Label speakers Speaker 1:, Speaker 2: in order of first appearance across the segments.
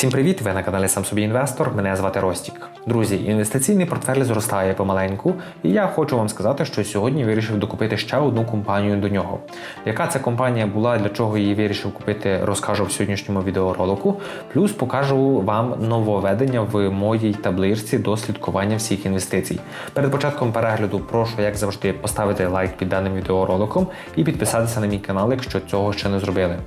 Speaker 1: Всім привіт! Ви на каналі Сам собі інвестор. Мене звати Ростік. Друзі, інвестиційний портфель зростає помаленьку, і я хочу вам сказати, що сьогодні вирішив докупити ще одну компанію до нього. Яка ця компанія була, для чого її вирішив купити, розкажу в сьогоднішньому відеоролику. Плюс покажу вам нововведення в моїй табличці до слідкування всіх інвестицій. Перед початком перегляду прошу, як завжди, поставити лайк під даним відеороликом і підписатися на мій канал, якщо цього ще не зробили.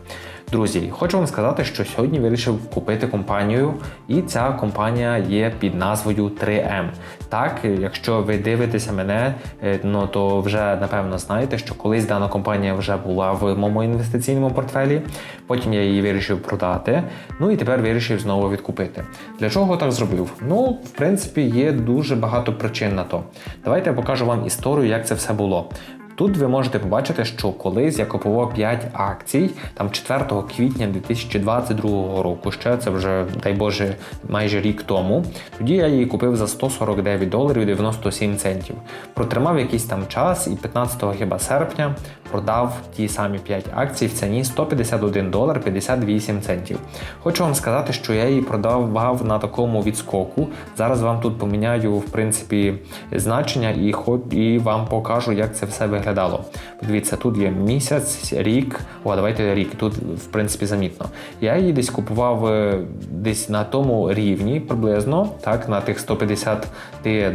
Speaker 1: Друзі, хочу вам сказати, що сьогодні вирішив купити компанію, і ця компанія є під назвою 3M. Так, якщо ви дивитеся мене, е, ну то вже напевно знаєте, що колись дана компанія вже була в моєму інвестиційному портфелі. Потім я її вирішив продати. Ну і тепер вирішив знову відкупити. Для чого так зробив? Ну, в принципі, є дуже багато причин на то. Давайте я покажу вам історію, як це все було. Тут ви можете побачити, що колись я купував 5 акцій, там 4 квітня 2022 року, ще це вже, дай Боже, майже рік тому. Тоді я її купив за 149 доларів 97 центів. Протримав якийсь там час і 15 хіба серпня продав ті самі 5 акцій в ціні 151 долар 58 центів. Хочу вам сказати, що я її продавав на такому відскоку. Зараз вам тут поміняю в принципі значення і і вам покажу, як це все виглядало. Подивіться, тут є місяць, рік. О, давайте рік. Тут в принципі замітно. Я її десь купував е, десь на тому рівні приблизно, так, на тих 150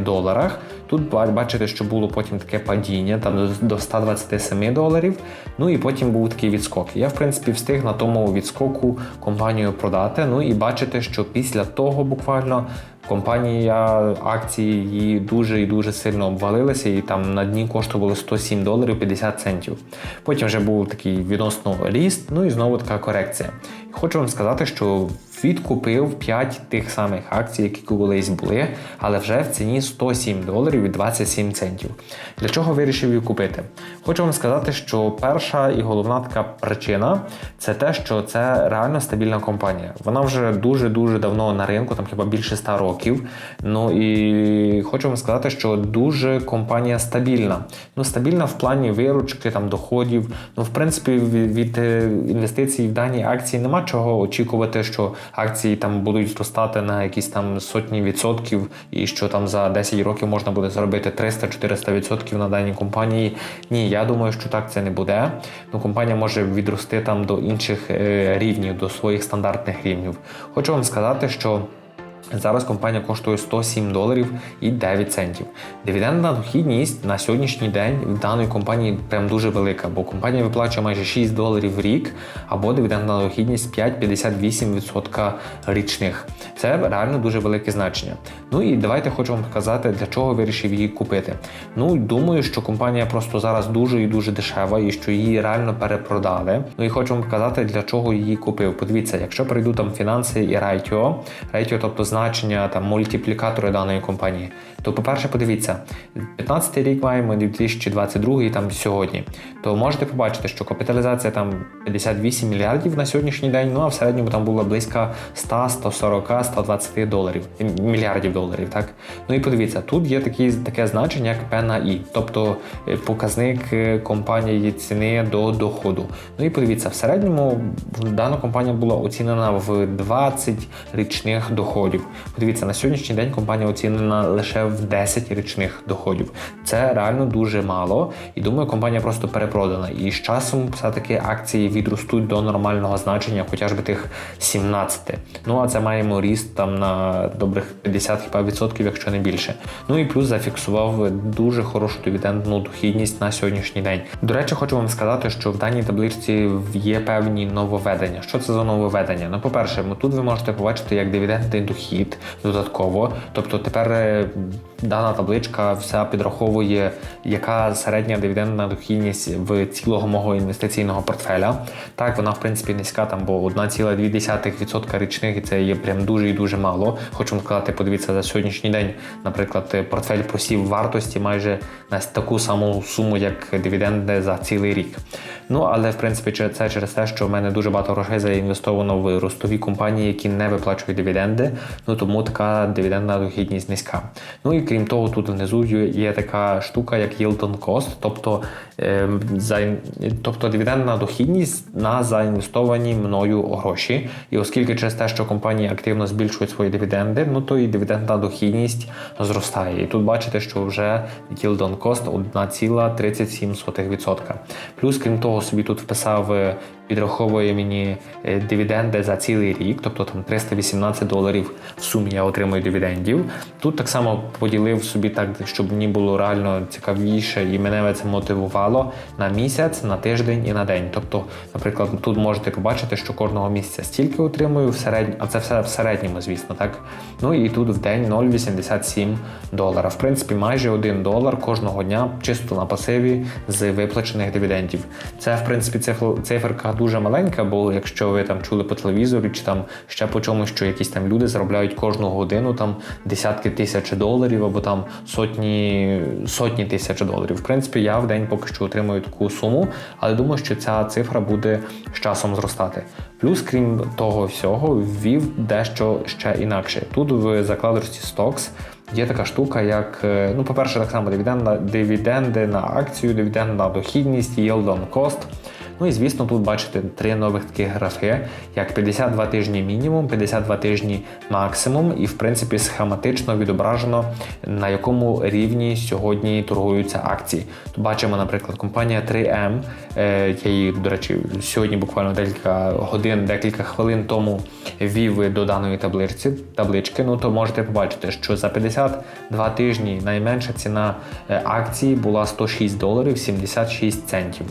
Speaker 1: доларах. Тут бачите, що було потім таке падіння там до- до 127 доларів. Ну і потім був такий відскок. Я, в принципі, встиг на тому відскоку компанію продати. Ну і бачите, що після того буквально. Компанія акції її дуже і дуже сильно обвалилася, і там на дні коштували 107 доларів 50 центів. Потім вже був такий відносно ріст, ну і знову така корекція. Хочу вам сказати, що відкупив 5 тих самих акцій, які колись були, але вже в ціні 107 доларів і 27 центів. Для чого вирішив її купити? Хочу вам сказати, що перша і головна така причина це те, що це реально стабільна компанія. Вона вже дуже-дуже давно на ринку, там хіба більше 100 років. Ну і хочу вам сказати, що дуже компанія стабільна. Ну, стабільна в плані виручки, там доходів. Ну, в принципі, від, е, інвестицій в дані акції нема чого очікувати, що акції там будуть зростати на якісь там сотні відсотків, і що там за 10 років можна буде заробити 300-400 відсотків на даній компанії. Ні, я думаю, що так це не буде. Ну, компанія може відрости там до інших е, рівнів, до своїх стандартних рівнів. Хочу вам сказати, що. Зараз компанія коштує 107 доларів і 9 центів. Дивідендна дохідність на сьогоднішній день в даної компанії прям дуже велика, бо компанія виплачує майже 6 доларів в рік, або дивідендна дохідність 5,58% річних. Це реально дуже велике значення. Ну і давайте хочу вам показати, для чого вирішив її купити. Ну думаю, що компанія просто зараз дуже і дуже дешева, і що її реально перепродали. Ну і хочу вам показати, для чого її купив. Подивіться, якщо прийду там фінанси і райтіо, райтіо, тобто значення там мультиплікатори даної компанії, то по-перше, подивіться, 15 рік маємо 2022 там сьогодні. То можете побачити, що капіталізація там 58 мільярдів на сьогоднішній день. Ну а в середньому там було близько 100, 140, 120 доларів мільярдів доларів. Так ну і подивіться, тут є такі таке значення, як P на I, тобто е, показник е, компанії ціни до доходу. Ну і подивіться, в середньому дана компанія була оцінена в 20 річних доходів. Подивіться, на сьогоднішній день компанія оцінена лише в 10 річних доходів. Це реально дуже мало, і думаю, компанія просто перепродана. І з часом все-таки акції відростуть до нормального значення, хоча б тих 17. Ну а це маємо ріст там на добрих 50 хіба відсотків, якщо не більше. Ну і плюс зафіксував дуже хорошу дивідендну дохідність на сьогоднішній день. До речі, хочу вам сказати, що в даній табличці є певні нововведення. Що це за нововведення? Ну, по-перше, ну, тут ви можете побачити як дивідендний дохід додатково. Тобто тепер е, дана табличка вся підраховує, яка середня дивідендна дохідність в цілого мого інвестиційного портфеля. Так, вона в принципі низька, там бо 1,2% річних, і це є прям дуже і дуже мало. Хочу сказати, подивіться за сьогоднішній день, наприклад, портфель просів вартості майже на таку саму суму, як дивіденди за цілий рік. Ну але в принципі це через те, що в мене дуже багато грошей заінвестовано в ростові компанії, які не виплачують дивіденди. ну тому така дивідендна дохідність низька. Ну і крім того, тут внизу є така штука, як yield on cost, тобто е, за, тобто дивідендна дохідність на заінвестовані мною гроші. І оскільки через те, що компанії активно збільшують свої дивіденди, ну то і дивідендна дохідність зростає. І тут бачите, що вже yield on cost 1,37%. Плюс, крім того, собі тут вписав е, підраховує мені е, дивіденди за цілий рік, тобто там 318 доларів в сумі я отримую дивідендів. Тут так само поділив собі так, щоб мені було реально цікавіше, і мене це мотивувало на місяць, на тиждень і на день. Тобто, наприклад, тут можете побачити, що кожного місяця стільки отримую в середньому, а це все в середньому, звісно, так. Ну і тут в день 0,87 долара. В принципі, майже 1 долар кожного дня чисто на пасиві з виплачених дивідендів. Це, в принципі, циферка дуже маленька, бо якщо ви там чули по телевізору чи там ще по чомусь, що якісь там люди заробляють кожну годину там десятки тисяч доларів або там сотні сотні тисяч доларів. В принципі, я в день поки що отримую таку суму, але думаю, що ця цифра буде з часом зростати. Плюс, крім того всього, ввів дещо ще інакше. Тут в закладочці Stocks Є така штука, як, е, ну, по-перше, так само дивіденда, дивіденди на акцію, дивіденд на дохідність, yield on cost. Ну і звісно, тут бачите три нових таких графи, як 52 тижні мінімум, 52 тижні максимум, і в принципі схематично відображено, на якому рівні сьогодні торгуються акції. Тут бачимо, наприклад, компанія 3M, е, я її, до речі, сьогодні буквально декілька годин, декілька хвилин тому вів до даної табличці, таблички. Ну то можете побачити, що за 52 тижні найменша ціна е, акції була 106 доларів 76 центів.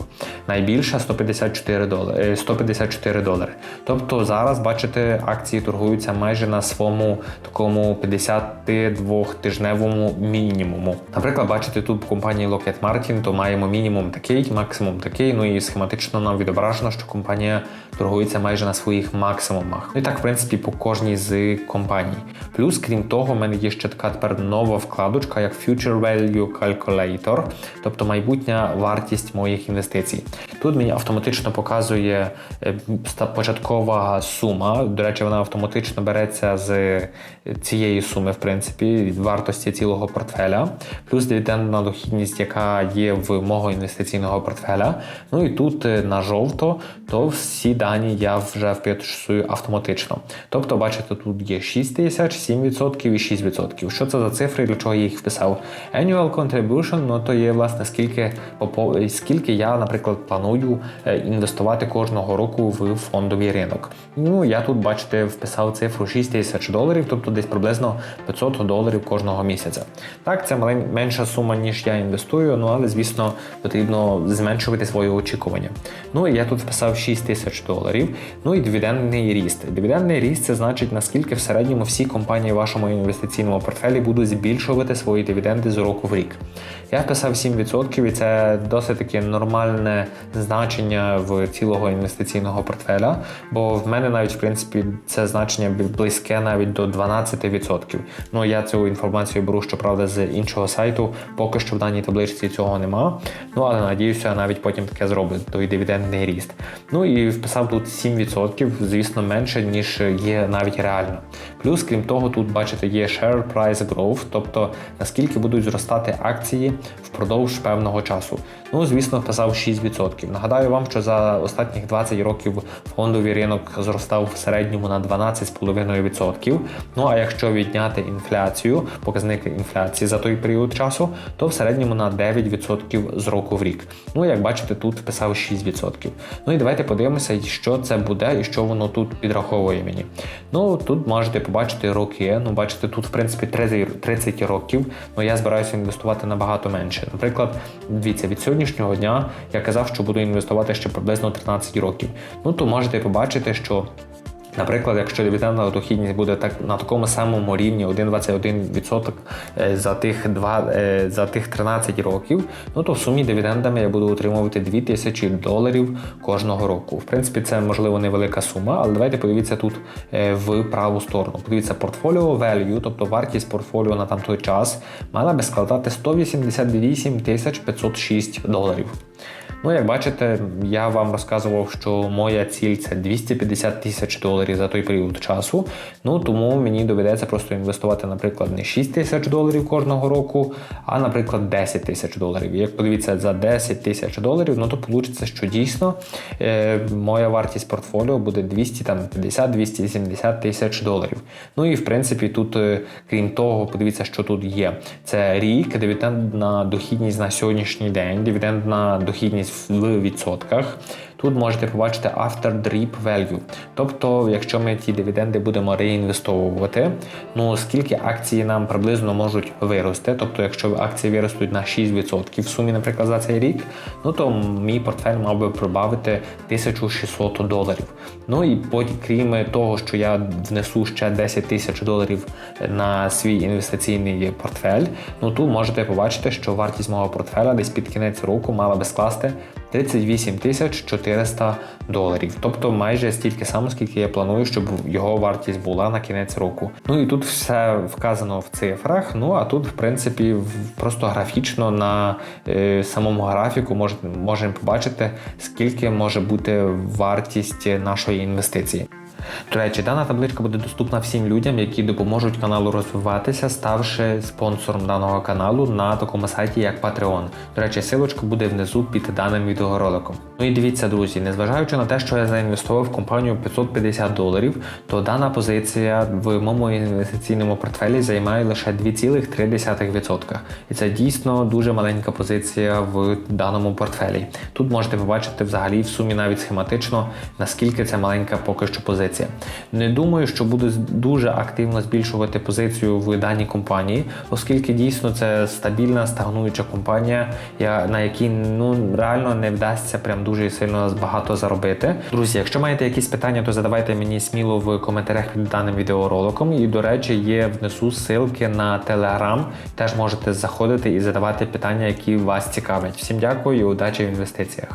Speaker 1: Найбільша 100 154 долари. 154 долари. Тобто зараз, бачите, акції торгуються майже на своєму такому 52-тижневому мінімуму. Наприклад, бачите, тут компанії Lockheed Martin, то маємо мінімум такий, максимум такий. Ну і схематично нам відображено, що компанія торгується майже на своїх максимумах. Ну і так, в принципі, по кожній з компаній. Плюс, крім того, в мене є ще така тепер нова вкладочка, як Future Value Calculator, тобто майбутня вартість моїх інвестицій. Тут мені автоматично показує е, початкова сума. До речі, вона автоматично береться з цієї суми, в принципі, від вартості цілого портфеля, плюс дивідендна дохідність, яка є в мого інвестиційного портфеля. Ну і тут е, на жовто, то всі дані я вже вписую автоматично. Тобто, бачите, тут є 6 тисяч, 7% і 6%. Що це за цифри, для чого я їх вписав? Annual contribution, ну то є власне скільки скільки я, наприклад, планую Е, інвестувати кожного року в фондовий ринок. Ну я тут, бачите, вписав цифру 6 тисяч доларів, тобто десь приблизно 500 доларів кожного місяця. Так, це менша сума, ніж я інвестую, ну але звісно потрібно зменшувати свої очікування. Ну і я тут вписав 6 тисяч доларів. Ну і дивідендний ріст. Дивідендний ріст це значить, наскільки в середньому всі компанії в вашому інвестиційному портфелі будуть збільшувати свої дивіденди з року в рік. Я вписав 7% і це досить таке нормальне значення в цілого інвестиційного портфеля, бо в мене навіть в принципі це значення близьке навіть до 12%. Ну я цю інформацію беру, щоправда, з іншого сайту. Поки що в даній табличці цього нема. Ну але надіюся, навіть потім таке зробить той дивідендний ріст. Ну і вписав тут 7%, звісно, менше, ніж є навіть реально. Плюс, крім того, тут бачите, є share price growth, тобто наскільки будуть зростати акції впродовж певного часу. Ну, звісно, вписав 6%. Нагадаю вам, що за останніх 20 років фондовий ринок зростав в середньому на 12,5%. Ну а якщо відняти інфляцію, показники інфляції за той період часу, то в середньому на 9% з року в рік. Ну, як бачите, тут вписав 6%. Ну і давайте подивимося, що це буде і що воно тут підраховує мені. Ну, тут можете побачити роки. Ну, бачите, тут, в принципі, 30 років, ну я збираюся інвестувати набагато менше. Наприклад, дивіться, від сьогоднішнього дня я казав, що буду інвестувати ще приблизно 13 років. Ну то можете побачити, що. Наприклад, якщо дивідендна дохідність буде так на такому самому рівні 1,21% е, за тих 2, е, за тих 13 років, ну то в сумі дивідендами я буду отримувати 2000 доларів кожного року. В принципі, це можливо невелика сума, але давайте подивіться тут е, в праву сторону. Подивіться, портфоліо value, тобто вартість портфоліо на там той час, мала би складати 188 506 доларів. Ну, як бачите, я вам розказував, що моя ціль це 250 тисяч доларів за той період часу. Ну тому мені доведеться просто інвестувати, наприклад, не 6 тисяч доларів кожного року, а, наприклад, 10 тисяч доларів. Як подивіться за 10 тисяч доларів, ну то вийде, що дійсно е, моя вартість портфоліо буде 200, там 50-270 тисяч доларів. Ну і в принципі, тут, е, крім того, подивіться, що тут є. Це рік, дивідендна дохідність на сьогоднішній день, дивідендна дохідність в відсотках. Тут можете побачити after drip value. Тобто, якщо ми ті дивіденди будемо реінвестовувати, ну скільки акції нам приблизно можуть вирости. Тобто, якщо акції виростуть на 6% в сумі, наприклад, за цей рік, ну то мій портфель мав би прибавити 1600 доларів. Ну і потім, крім того, що я внесу ще 10 тисяч доларів на свій інвестиційний портфель, ну тут можете побачити, що вартість мого портфеля десь під кінець року мала би скласти 38 тисяч 400 доларів, тобто майже стільки само, скільки я планую, щоб його вартість була на кінець року. Ну і тут все вказано в цифрах. Ну а тут, в принципі, просто графічно на е, самому графіку мож, можемо побачити, скільки може бути вартість нашої інвестиції. До речі, дана табличка буде доступна всім людям, які допоможуть каналу розвиватися, ставши спонсором даного каналу на такому сайті, як Patreon. До речі, силочка буде внизу під даним відеороликом. Ну і дивіться, друзі, незважаючи на те, що я заінвестував в компанію 550 доларів, то дана позиція в моєму інвестиційному портфелі займає лише 2,3%. І це дійсно дуже маленька позиція в даному портфелі. Тут можете побачити взагалі в сумі навіть схематично, наскільки це маленька поки що позиція. Не думаю, що буду з- дуже активно збільшувати позицію в даній компанії, оскільки дійсно це стабільна стагнуюча компанія, на якій ну реально не вдасться прям дуже сильно багато заробити. Друзі, якщо маєте якісь питання, то задавайте мені сміло в коментарях під даним відеороликом. І до речі, є внизу ссылки на Telegram. Теж можете заходити і задавати питання, які вас цікавлять. Всім дякую і удачі в інвестиціях.